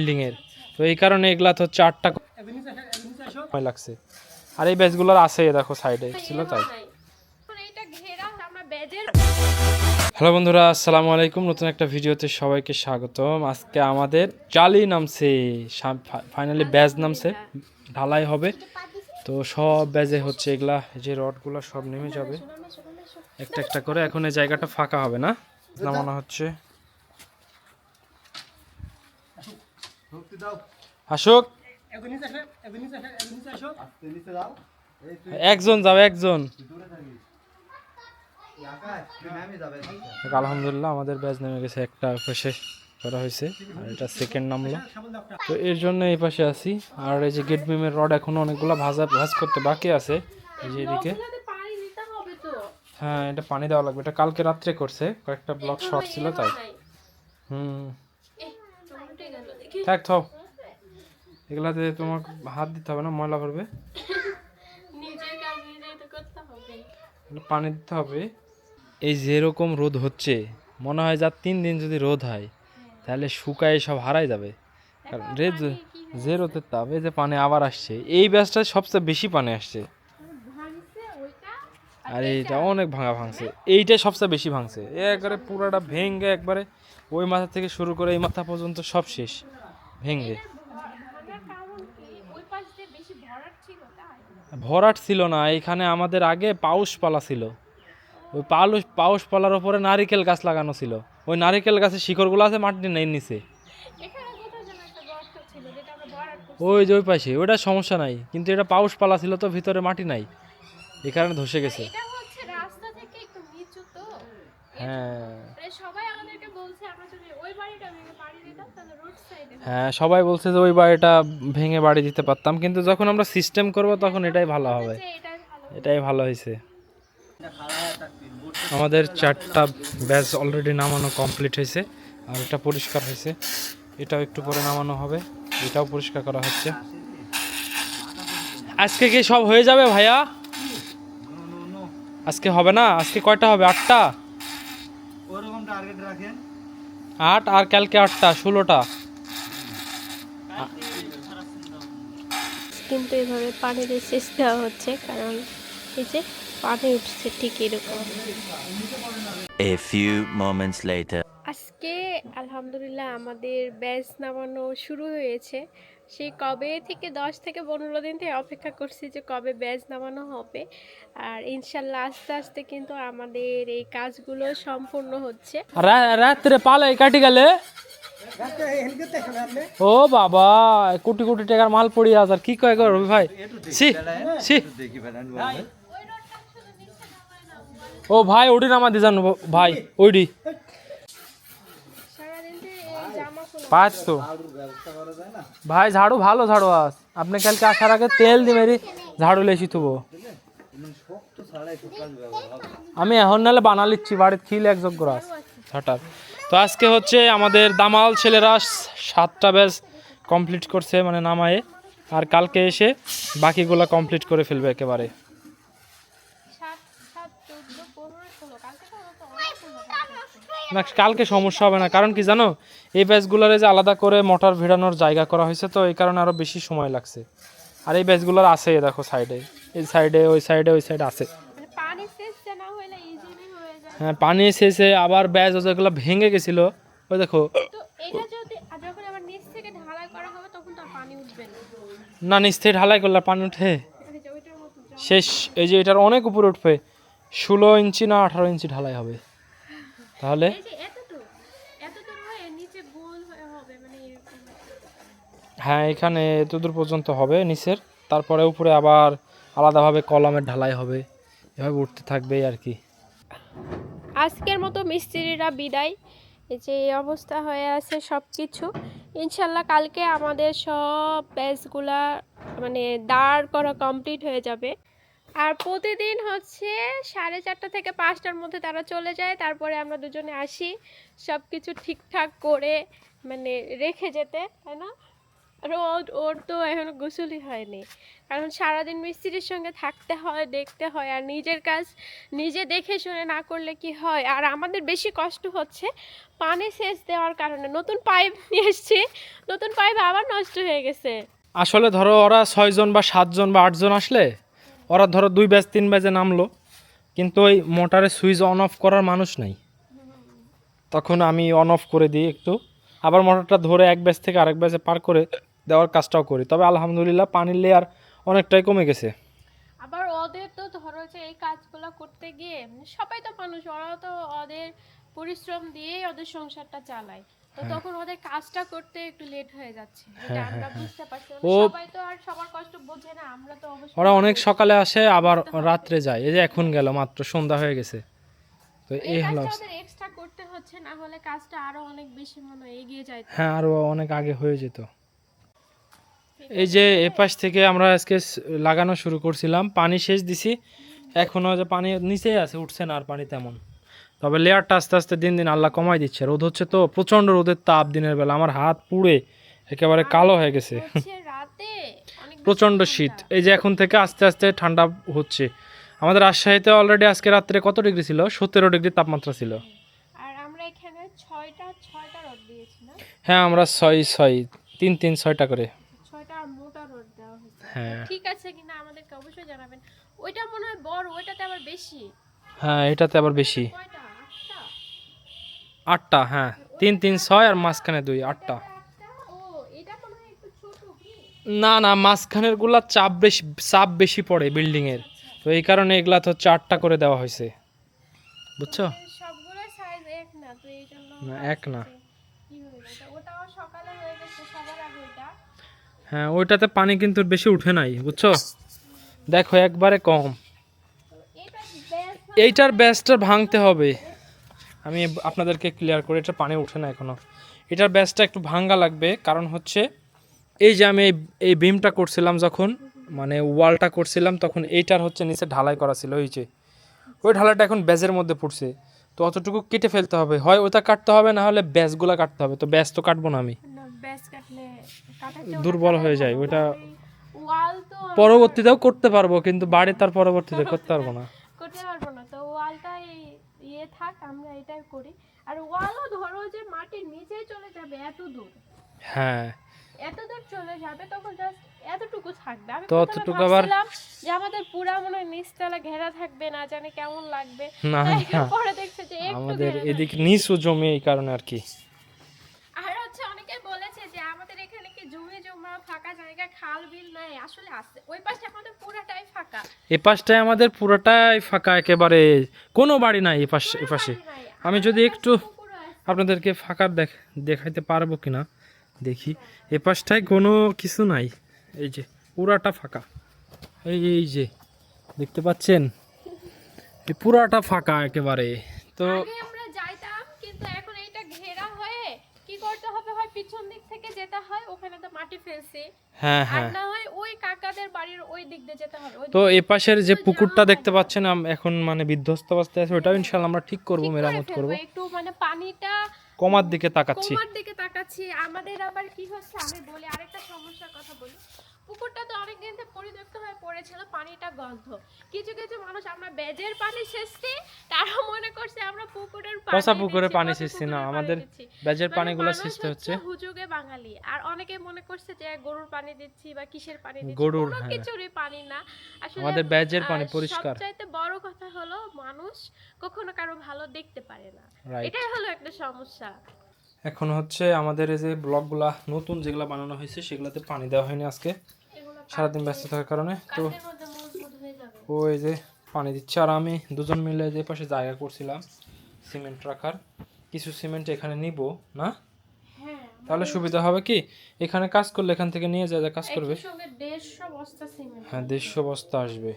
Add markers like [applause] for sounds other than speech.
Building এর তো এই কারণে এগুলা তো চারটা সময় লাগছে। আর এই ব্যাচগুলোর আছে দেখো সাইডে ছিল তাই। হ্যালো বন্ধুরা আসসালামু আলাইকুম। নতুন একটা ভিডিওতে সবাইকে স্বাগতম। আজকে আমাদের জালি নামছে ফাইনালি ব্যাজ নামছে ঢালাই হবে। তো সব ব্যাজে হচ্ছে এগুলা যে রডগুলো সব নেমে যাবে। একটা একটা করে এখন এই জায়গাটা ফাঁকা হবে না? নামানো হচ্ছে। আসুক। একজন যাবে একজন আলহামদুলিল্লাহ আমাদের ব্যাচ নেমে গেছে একটা পাশে করা হয়েছে আর এটা সেকেন্ড নামলো। তো এর জন্য এই পাশে আছি। আর এই যে গেট বিমের রড এখনও অনেকগুলো ভাজা ভাজ করতে বাকি আছে। এই যে এদিকে। পানি দিতে হবে তো। হ্যাঁ এটা পানি দেওয়া লাগবে। এটা কালকে রাত্রে করছে। কয়েকটা ব্লক শর্ট ছিল তাই। হুম এই, উল্টে গেল দেখি থাক থাও। এগুলাতে তোমার হাত দিতে হবে না ময়লা এগুলো পানি দিতে হবে। এই যেরকম রোদ হচ্ছে মনে হয় যার তিন দিন যদি রোদ হয় তাহলে শুকায় সব হারাই যাবে। কারণ রে যে- রোদের তাপ এই যে পানি আবার আসছে এই ব্যাসটা সবচেয়ে বেশি পানি আসছে। আর এইটা অনেক ভাঙা ভাঙছে। এইটা সবচেয়ে বেশি ভাঙছে। এ একবারে পুরাটা ভেঙ্গে একবারে ওই মাথা থেকে শুরু করে এই মাথা পর্যন্ত সব শেষ। বেশি ভরাট ছিল না এখানে আমাদের আগে পাউস পালা ছিল। ওই পাউস পালার ওপরে নারিকেল গাছ লাগানো ছিল। ওই নারিকেল গাছের শিকড়গুলো আছে মাটির নেই নিচে। ওই যে ওই পাশে ওটা সমস্যা নাই কিন্তু এটা পাউস পালা ছিল তো ভিতরে মাটি নাই এই কারণে ধসে গেছে। হ্যাঁ। সবাই আমাদেরকে বলছে আমরা যদি ওই বাড়িটা ভেঙে পাড়ি দিতাম তাহলে রোড সাইডে হ্যাঁ সবাই বলছে যে ওই বাড়িটা ভেঙে বাড়ি দিতে পারতাম কিন্তু যখন আমরা সিস্টেম করব তখন এটাই ভালো হবে। এটাই ভালো হয়েছে। আমাদের চারটা ব্যাচ অলরেডি নামানো কমপ্লিট হয়েছে আর এটা পরিষ্কার হয়েছে। এটাও একটু পরে নামানো হবে এটাও পরিষ্কার করা হচ্ছে। আজকে কি সব হয়ে যাবে ভাইয়া? আজকে হবে না? আজকে কয়টা হবে? আটটা? ওরকম টার্গেট রাখেন। আট আর কালকে আটটা ষোলোটা। কিন্তু এভাবে পানি দিয়ে সেচ দেওয়া হচ্ছে কারণ এই যে পানি উঠছে ঠিক এরকম। A few moments later. আজকে আলহামদুলিল্লাহ আমাদের ব্যাচ নামানো শুরু হয়েছে। সেই কবে থেকে দশ থেকে পনেরো দিন থেকে অপেক্ষা করছি যে কবে ব্যাচ নামানো হবে। আর ইনশাল্লাহ আস্তে আস্তে কিন্তু আমাদের এই কাজগুলো সম্পূর্ণ হচ্ছে। রাত্রে পালাই কাটি গেলে? ও বাবা কোটি কোটি টাকার মাল পড়ি আছে আর কি কয় গো রবি ভাই? সি সি ও ভাই ওডি নামা দিয়ে জানো ভাই ওইডি পাঁচ তো। ভাই ঝাড়ু ভালো ঝাড়ু আস। আপনি কালকে আসার আগে তেল দিয়ে মেরি ঝাড়ু লেসি থুবো। আমি এখন নাহলে বানা লিচ্ছি বাড়িতে খিল এক যোগ্য রাস ঝাঁটার। তো আজকে হচ্ছে আমাদের দামাল ছেলেরা সাতটা ব্যাচ কমপ্লিট করছে মানে নামায়ে। আর কালকে এসে বাকিগুলো কমপ্লিট করে ফেলবে একেবারে। না, কালকে সমস্যা হবে না, কারণ কি জানো? এই ব্যাচগুলোরে যে আলাদা করে মোটর ভিড়ানোর জায়গা করা হয়েছে, তো এই কারণে আরও বেশি সময় লাগছে। আর এই ব্যাচগুলোর আছে দেখো সাইডে। এই সাইডে, ওই সাইডে ওই সাইডে আছে। হয়ে পানি শেষে আবার ব্যাচ যেগুলো ভেঙে গেছিল ওই দেখো। না। নিচ থেকে ঢালাই করলে পানি উঠে। শেষ এই যে এটার অনেক উপরে উঠবে। ষোলো ইঞ্চি না আঠারো ইঞ্চি ঢালাই হবে। তাহলে? মানে হ্যাঁ এখানে এতদূর পর্যন্ত হবে নিচের। তারপরে উপরে আবার আলাদাভাবে কলমের ঢালাই হবে। এভাবে উঠতে থাকবে আর কি। আজকের মতো মিস্ত্রিরা বিদায়। যে অবস্থা হয়ে আছে সব কিছু ইনশাল্লাহ কালকে আমাদের সব ব্যাচগুলা মানে দাঁড় করা কমপ্লিট হয়ে যাবে। আর প্রতিদিন হচ্ছে সাড়ে চারটা থেকে পাঁচটার মধ্যে তারা চলে যায়। তারপরে আমরা দুজনে আসি। সব কিছু ঠিকঠাক করে মানে রেখে যেতে, তাই না? আর ওর তো এখনও গোসলই হয়নি। কারণ সারাদিন মিস্ত্রির সঙ্গে থাকতে হয়, দেখতে হয়, আর নিজের কাজ নিজে দেখে শুনে না করলে কি হয়? আর আমাদের বেশি কষ্ট হচ্ছে পানি সেচ দেওয়ার কারণে। নতুন পাইপ [laughs] নিয়ে এসছি, নতুন পাইপ আবার নষ্ট হয়ে গেছে। আসলে ধরো ওরা ছয়জন বা সাতজন বা আটজন আসলে, ওরা ধরো দুই ব্যাচ, তিন ব্যাচে নামলো, কিন্তু ওই মোটরের সুইচ অন অফ করার মানুষ নাই। তখন আমি অন অফ করে দিই একটু। আবার মোটরটা ধরে এক ব্যাচ থেকে আরেক ব্যাচে পার করে দেওয়ার কাজটাও করি। তবে আলহামদুলিল্লাহ পানির লেয়ার অনেকটাই কমে গেছে। আবার ওদের তো ধরো যে এই কাজগুলো করতে গিয়ে সবাই তো মানুষ ওরাও তো ওদের পরিশ্রম দিয়েই ওদের সংসারটা চালায়। তো হ্যাঁ। তখন ওদের কাজটা করতে একটু লেট হয়ে যাচ্ছে। যেটা আমরা বুঝতে পারছি সবাই তো আর সবার কষ্ট বোঝে না আমরা তো অবশ্যই ওরা অনেক সকালে আসে আবার রাত্রে যায়। এই যে এখন গেল মাত্র সন্ধ্যা হয়ে গেছে। তো এই হলো এক্সট্রা করতে হচ্ছে না হলে কাজটা আরও অনেক বেশি মনে এগিয়ে যায় হ্যাঁ আরও অনেক আগে হয়ে যেত। এই যে এপাশ থেকে আমরা আজকে লাগানো শুরু করছিলাম। পানি শেষ দিছি। এখনও যে পানি নিচেই আছে উঠছে না আর পানি তেমন। তবে লেয়ারটা আস্তে আস্তে দিন দিন আল্লাহ কমাই দিচ্ছে। রোদ হচ্ছে তো প্রচণ্ড রোদের তাপ দিনের বেলা। আমার হাত পুড়ে একেবারে কালো হয়ে গেছে। প্রচণ্ড শীত। এই যে এখন থেকে আস্তে আস্তে ঠান্ডা হচ্ছে। আমাদের রাজশাহীতে অলরেডি আজকে রাত্রে কত ডিগ্রি ছিল? সতেরো ডিগ্রি তাপমাত্রা ছিল। না? হ্যাঁ আমরা ছয় ছয় তিন তিন ছয়টা করে ছয়টা মোটা রোদ দেওয়া হয়েছে হ্যাঁ ঠিক আছে কিনা আমাদেরকে অবশ্যই জানাবেন। ওইটা মনে হয় বড় ওইটাতে আবার বেশি। হ্যাঁ এটাতে আবার বেশি। আটটা? হ্যাঁ। তিন তিন ছয় আর মাঝখানে দুই আটটা। হয় না না মাঝখানেরগুলা চাপ বেশি চাপ বেশি পড়ে বিল্ডিং এর তো এই কারণে এগুলা তো চারটা করে দেওয়া হয়েছে। বুঝছ? এক না হয়ে, ওইটাতে পানি কিন্তু বেশি উঠে নাই, বুঝছ? দেখো, একবারে কম। এইটার ব্যাসটা ভাঙতে হবে। আমি আপনাদেরকে ক্লিয়ার করে, এটা পানি ওঠে না এখনও। এটার ব্যাসটা একটু ভাঙ্গা লাগবে, কারণ হচ্ছে এই যে আমি এই বিমটা করছিলাম যখন মানে ওয়ালটা করছিলাম, তখন এইটার হচ্ছে নিচে ঢালাই করা ছিল ওই যে। ওই ঢালাইটা এখন ব্যাজের মধ্যে পড়ছে। তো অতটুকু কেটে ফেলতে হবে। হয় ওটা কাটতে হবে, না হলে ব্যাসগুলো কাটতে হবে। তো ব্যাস তো কাটবো না আমি। ব্যাস কাটলে দুর্বল হয়ে যায় ওটা ওয়াল তো পরবর্তীতেও করতে পারব কিন্তু বাড়ি তার পরবর্তীতে করতে পারব না। [laughs] করতে পারব না। তো ওয়ালটা ইয়ে থাক আমরা এটাই করি। আর ওয়ালও ধরো যে মাটির নিচে চলে যাবে এত দূর। হ্যাঁ। এত দূর চলে যাবে তখন জাস্ট এতটুকু থাকবে। আমি তো প্রথমে অতটুকু আবার- যে আমাদের পুরা মনে নিচতলা ঘেরা থাকবে না জানি কেমন লাগবে। না পরে দেখছে যে একটু আমাদের এদিক নিচু জমি এই কারণে আর কি আর হচ্ছে অনেকে বলেছে যে আমাদের এখানে কি ফাঁকা জায়গা খাল বিল নাই আসলে আছে ওই পাশে আমাদের পুরাটাই ফাঁকা। এ পাশটায় আমাদের পুরোটাই ফাঁকা একেবারে। কোনো বাড়ি নাই এ পাশে পাশে। আমি যদি একটু আপনাদেরকে ফাঁকা দেখ দেখাইতে পারব কিনা দেখি। এ পাশটায় কোনো কিছু নাই। এই যে পুরাটা ফাঁকা। এই যে এই যে দেখতে পাচ্ছেন? এই পুরাটা ফাঁকা একেবারে। তো আগে আমরা যাইতাম কিন্তু এখন এইটা ঘেরা হয়ে কি করতে হবে হয় পিছন দিক থেকে যেতে হয় ওখানে তো মাটি ফেলছে। হ্যাঁ হ্যাঁ। না হয় ওই কাকাদের বাড়ির ওই দিক দিয়ে যেতে হবে তো এ পাশের যে পুকুরটা দেখতে পাচ্ছেন এখন মানে বিধ্বস্ত অবস্থায় আছে ওটাও ইনশাআল্লাহ আমরা ঠিক করব মেরামত করব। একটু মানে পানিটা কমার দিকে তাকাচ্ছি। কমার দিকে তাকাচ্ছি আমাদের আবার কি হচ্ছে আমি বলি আরেকটা সমস্যার কথা বলি। পুকুরটা তো অনেকদিন থেকে পরিত্যক্ত হয়ে পড়েছিল পানিটা গন্ধ। কিছু কিছু মানুষ আমরা বেজের পানি সেচছি তারা মনে করছে আমরা পুকুরের পানি পচা পুকুরে পানি সেচছি না আমাদের। ব্যাজের মানে পানিগুলো সেচতে হচ্ছে হুজুগে বাঙালি আর অনেকে মনে করছে যে গরুর পানি দিচ্ছি বা কিসের পানি দিচ্ছি গরুর, হ্যাঁ। কিছুরই পানি না। আসলে আমাদের ব্যাজের পানি পরিষ্কার। সবচাইতে বড় কথা হলো মানুষ কখনো কারও ভালো দেখতে পারে না। এটাই হলো একটা সমস্যা। এখন হচ্ছে আমাদের এই যে ব্লকগুলা নতুন যেগুলো বানানো হয়েছে সেগুলোতে পানি দেওয়া হয়নি আজকে। সারাদিন ব্যস্ত থাকার কারণে তো ও এই যে পানি দিচ্ছে। আর আমি দুজন মিলে যে পাশে জায়গা করছিলাম সিমেন্ট রাখার কিছু সিমেন্ট এখানে নিব না? হ্যাঁ তাহলে সুবিধা হবে কি? এখানে কাজ করলে এখান থেকে নিয়ে যা যা কাজ করবে। হ্যাঁ দেড়শো বস্তা আসবে।